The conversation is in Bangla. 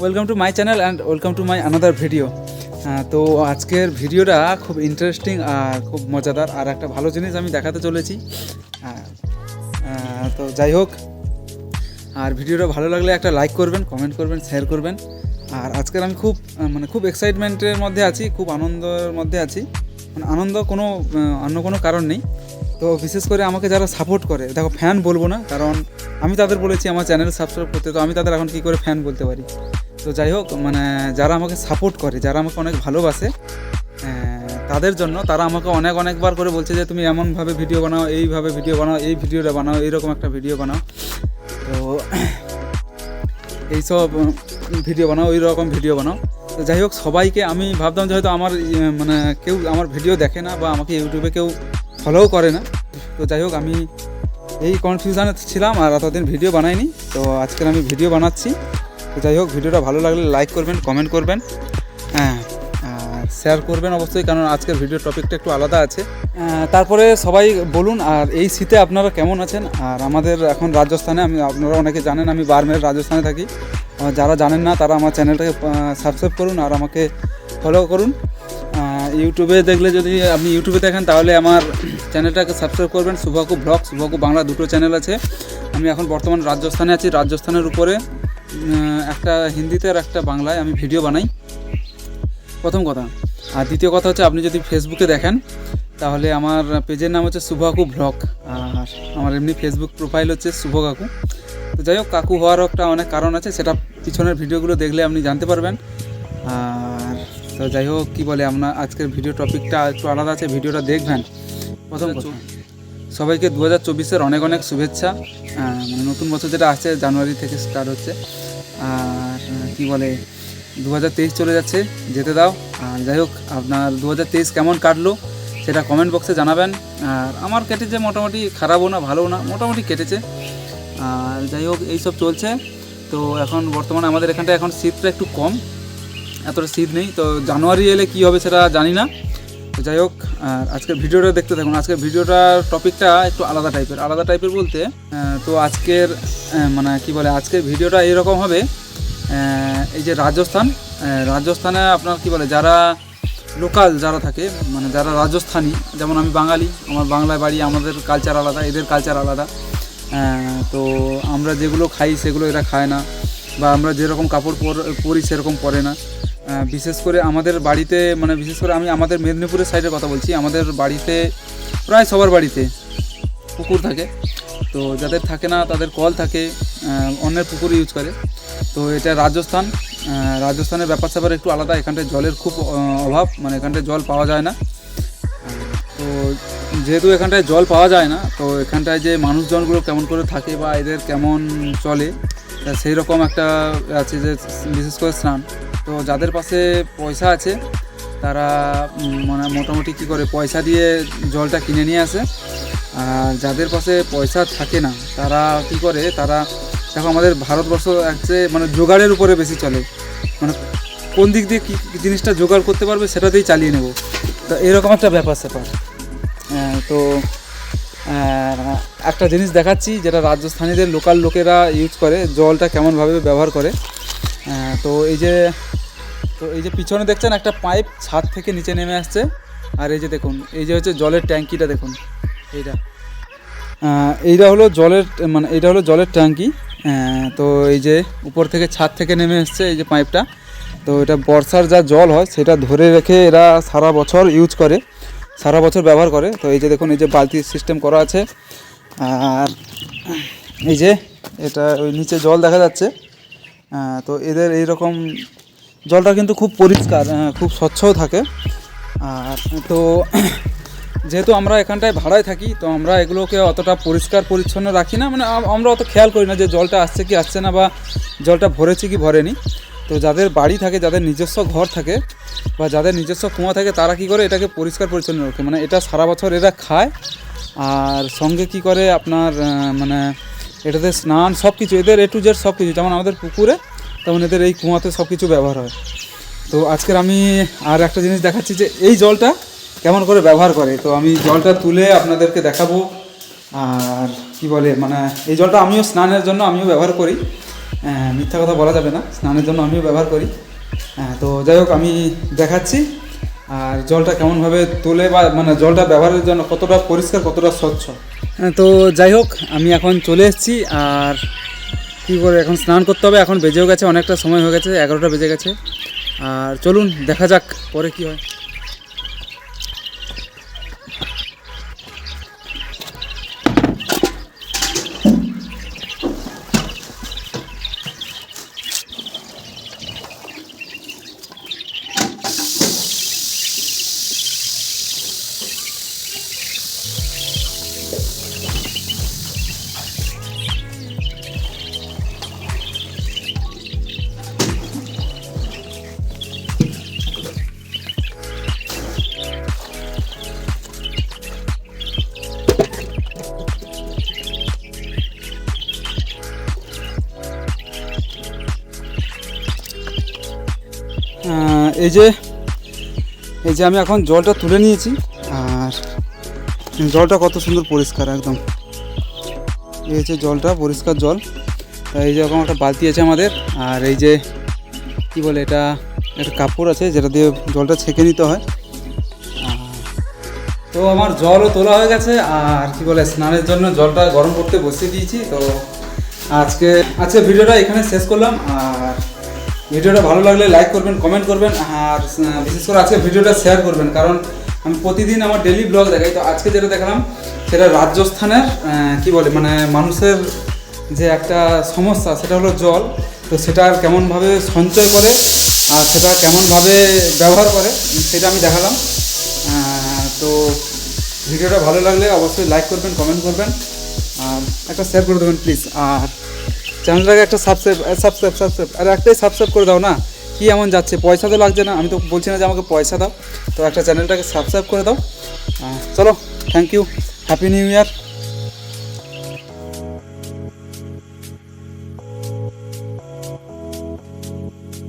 Welcome to my channel and welcome to my another video. তো আজকের ভিডিওটা খুব ইন্টারেস্টিং আর খুব মজাদার আর একটা ভালো জিনিস আমি দেখাতে চলেছি। তো যাই হোক, আর ভিডিওটা ভালো লাগলে একটা লাইক করবেন কমেন্ট করবেন শেয়ার করবেন। আর আজকের আমি খুব মানে খুব এক্সাইটমেন্টের মধ্যে আছি, খুব আনন্দের মধ্যে আছি। মানে আনন্দ কোনো অন্য কোনো কারণ নেই। তো বিশেষ করে আমাকে যারা সাপোর্ট করে, দেখো ফ্যান বলব না, কারণ আমি তাদের বলেছি আমার চ্যানেল সাবস্ক্রাইব করতে, তো আমি তাদের এখন কী করে ফ্যান বলতে পারি? তো যাই হোক মানে যারা আমাকে সাপোর্ট করে যারা আমাকে অনেক ভালোবাসে তাদের জন্য তারা আমাকে অনেক অনেকবার করে বলছে যে তুমি এমনভাবে ভিডিও বানাও এইভাবে ভিডিও বানাও এই ভিডিওটা বানাও এইরকম একটা ভিডিও বানাও। তো এইসব ভিডিও বানাও ওই রকম ভিডিও বানাও। তো যাই হোক সবাইকে আমি ভাবতাম যে হয়তো আমার ইয়ে, মানে কেউ আমার ভিডিও দেখে না বা আমাকে ইউটিউবে কেউ ফলোও করে না। তো যাই হোক আমি এই কনফিউশনে ছিলাম আর এতদিন ভিডিও বানাইনি। তো আজকের আমি ভিডিও বানাচ্ছি। তো যাই হোক, ভিডিওটা ভালো লাগলে লাইক করবেন কমেন্ট করবেন। হ্যাঁ শেয়ার করবেন অবশ্যই, কারণ আজকের ভিডিও টপিকটা একটু আলাদা আছে। তারপরে সবাই বলুন, আর এই শীতে আপনারা কেমন আছেন? আর আমাদের এখন রাজস্থানে, আমি, আপনারা অনেকে জানেন, আমি বারমের রাজস্থানে থাকি। যারা জানেন না, তারা আমার চ্যানেলটাকে সাবস্ক্রাইব করুন, আর আমাকে ফলো করুন। ইউটিউবে দেখলে যদি আপনি ইউটিউবে দেখেন, তাহলে আমার চ্যানেলটাকে সাবস্ক্রাইব করবেন। শুভাকু ব্লগ শুভাকু বাংলা দুটো চ্যানেল আছে। আমি এখন বর্তমান রাজস্থানে আছি। রাজস্থানের উপরে একটা হিন্দিতে আর একটা বাংলায় আমি ভিডিও বানাই। প্রথম কথা। আর দ্বিতীয় কথা হচ্ছে, আপনি যদি ফেসবুকে দেখেন, তাহলে আমার পেজের নাম হচ্ছে শুভাকু ব্লগ। আর আমার এমনি ফেসবুক প্রোফাইল হচ্ছে শুভ কাকু তো যাই হোক, কাকু হওয়ারও একটা অনেক কারণ আছে, সেটা পিছনের ভিডিওগুলো দেখলে আপনি জানতে পারবেন। আর তো যাই হোক, কী বলে আপনার আজকের ভিডিও টপিকটা একটু আলাদা আছে, ভিডিওটা দেখবেন। প্রথম সবাইকে দু হাজার চব্বিশের অনেক অনেক শুভেচ্ছা। মানে নতুন বছর যেটা আসছে জানুয়ারি থেকে স্টার্ট হচ্ছে। আর কি বলে দু হাজার তেইশ চলে যাচ্ছে, যেতে দাও। আর যাই হোক, আপনার দু হাজার তেইশ কেমন কাটলো সেটা কমেন্ট বক্সে জানাবেন। আর আমার কেটেছে মোটামুটি খারাপও না, ভালোও না, মোটামুটি কেটেছে। আর যাই হোক এইসব চলছে। তো এখন বর্তমানে আমাদের এখানটা এখন শীতটা একটু কম, এতটা শীত নেই। তো জানুয়ারি এলে কী হবে সেটা জানি না। যাই হোক, আর আজকের ভিডিওটা দেখতে থাকুন। আজকের ভিডিওটার টপিকটা একটু আলাদা টাইপের আলাদা টাইপের বলতে তো আজকের মানে কি বলে, আজকের ভিডিওটা এরকম হবে। এই যে রাজস্থান রাজস্থানে আপনার কি বলে, যারা লোকাল যারা থাকে মানে যারা রাজস্থানী, যেমন আমি বাঙালি, আমার বাংলায় বাড়ি, আমাদের কালচার আলাদা, এদের কালচার আলাদা। তো আমরা যেগুলো খাই, সেগুলো এরা খায় না, বা আমরা যেরকম কাপড় পর- সেরকম পরে না। বিশেষ করে আমাদের বাড়িতে মানে বিশেষ করে আমি আমাদের মেদিনীপুরের সাইডের কথা বলছি, আমাদের বাড়িতে প্রায় সবার বাড়িতে পুকুর থাকে। তো যাদের থাকে না, তাদের কল থাকে অন্যের পুকুর ইউজ করে। তো এটা রাজস্থান রাজস্থানের ব্যাপার স্যাপার একটু আলাদা। এখানটায় জলের খুব অভাব মানে এখানটায় জল পাওয়া যায় না। তো যেহেতু এখানটায় জল পাওয়া যায় না, তো এখানটায় যে মানুষজনগুলো কেমন করে থাকে বা এদের কেমন চলে সেই রকম একটা আছে যে, বিশেষ করে স্নান। তো যাদের পাশে পয়সা আছে, তারা মানে মোটামুটি কী করে, পয়সা দিয়ে জলটা কিনে নিয়ে আসে। আর যাদের পাশে পয়সা থাকে না, তারা কি করে, তারা, দেখো আমাদের ভারতবর্ষ আছে মানে জোগাড়ের উপরে বেশি চলে। মানে কোন দিক দিয়ে কী জিনিসটা জোগাড় করতে পারবে সেটাতেই চালিয়ে নেব। তো এরকম একটা ব্যাপার স্যাপার। তো একটা জিনিস দেখাচ্ছি যেটা রাজস্থানীদের লোকাল লোকেরা ইউজ করে, জলটা কেমনভাবে ব্যবহার করে। তো এই যে তো এই যে পিছনে দেখছেন একটা পাইপ ছাদ থেকে নিচে নেমে আসছে। আর এই যে দেখুন, এই যে হচ্ছে জলের ট্যাঙ্কিটা দেখুন। এইটা। এইটা হলো জলের মানে এইটা হলো জলের ট্যাঙ্কি। তো এই যে উপর থেকে ছাদ থেকে নেমে এসছে এই যে পাইপটা। তো এটা বর্ষার যা জল হয়, সেটা ধরে রেখে এরা সারা বছর ইউজ করে, সারা বছর ব্যবহার করে। তো এই যে দেখুন, এই যে বালতির সিস্টেম করা আছে। আর এই যে এটা ওই নিচে জল দেখা যাচ্ছে। তো এদের এইরকম জলটা কিন্তু খুব পরিষ্কার খুব স্বচ্ছও থাকে। আর তো যেহেতু আমরা এখানটায় ভাড়ায় থাকি, তো আমরা এগুলোকে অতটা পরিষ্কার পরিচ্ছন্ন রাখি না। মানে আমরা অত খেয়াল করি না যে জলটা আসছে কি আসছে না বা জলটা ভরেছে কি ভরেনি। তো যাদের বাড়ি থাকে, যাদের নিজস্ব ঘর থাকে বা যাদের নিজস্ব কুয়া থাকে, তারা কি করে এটাকে পরিষ্কার পরিচ্ছন্ন রাখে? মানে এটা সারা বছর এরা খায়। আর সঙ্গে কি করে আপনার মানে এটাতে স্নান সব কিছু এদের এ টু জেড সব কিছু যেমন আমাদের পুকুরে তেমন এদের এই কুয়াতে সব কিছু ব্যবহার হয়। তো আজকের আমি আর একটা জিনিস দেখাচ্ছি যে এই জলটা কেমন করে ব্যবহার করে। তো আমি জলটা তুলে আপনাদেরকে দেখাবো। আর কি বলে মানে এই জলটা আমিও স্নানের জন্য আমিও ব্যবহার করি। আহ, মিথ্যা কথা বলা যাবে না স্নানের জন্য আমিও ব্যবহার করি। আহ, তো যাই হোক আমি দেখাচ্ছি। আর জলটা কেমনভাবে তোলে বা মানে জলটা ব্যবহারের জন্য কতটা পরিষ্কার কতটা স্বচ্ছ। হ্যাঁ, তো যাই হোক আমি এখন চলে এসেছি। আর কী করে এখন স্নান করতে হবে, এখন বেজেও গেছে, অনেকটা সময় হয়ে গেছে, এগারোটা বেজে গেছে। আর চলুন, দেখা যাক পরে কি হয়। এই যে এই যে আমি এখন জলটা তুলে নিয়েছি, আর জলটা কত সুন্দর পরিষ্কার একদম। এই হচ্ছে জলটা, পরিষ্কার জল। তা এই যে এরকম একটা বালতি আছে আমাদের, আর এই যে, কি বলে এটা, একটা কাপড় আছে যেটা দিয়ে জলটা ছেঁকে নিতে হয়। তো আমার জলও তোলা হয়ে গেছে, আর কি বলে, স্নানের জন্য জলটা গরম করতে বসিয়ে দিয়েছি। তো আজকে আজকে ভিডিওটা এখানে শেষ করলাম, আর ভিডিওটা ভালো লাগলে লাইক করবেন কমেন্ট করবেন, আর বিশেষ করে আজকে ভিডিওটা শেয়ার করবেন, কারণ আমি প্রতিদিন আমার ডেলি ব্লগ দেখাই। তো আজকে যেটা দেখালাম, সেটা রাজস্থানের কি বলে মানে মানুষের যে একটা সমস্যা, সেটা হলো জল। তো সেটা কেমনভাবে সঞ্চয় করে, আর সেটা কেমনভাবে ব্যবহার করে, সেটা আমি দেখালাম। তো ভিডিওটা ভালো লাগলে অবশ্যই লাইক করবেন কমেন্ট করবেন, আর একটা শেয়ার করে দেবেন প্লিজ আর চ্যানেলটাকে একটা সাবস্ক্রাইব সাবস্ক্রাইব সাবস্ক্রাইব আর একটাই সাবস্ক্রাইব করে দাও না। কি এমন যাচ্ছে? পয়সা তো লাগছে না, আমি তো বলছি না যে আমাকে পয়সা দাও। তো একটা চ্যানেলটাকে সাবস্ক্রাইব করে দাও। চলো thank you happy new year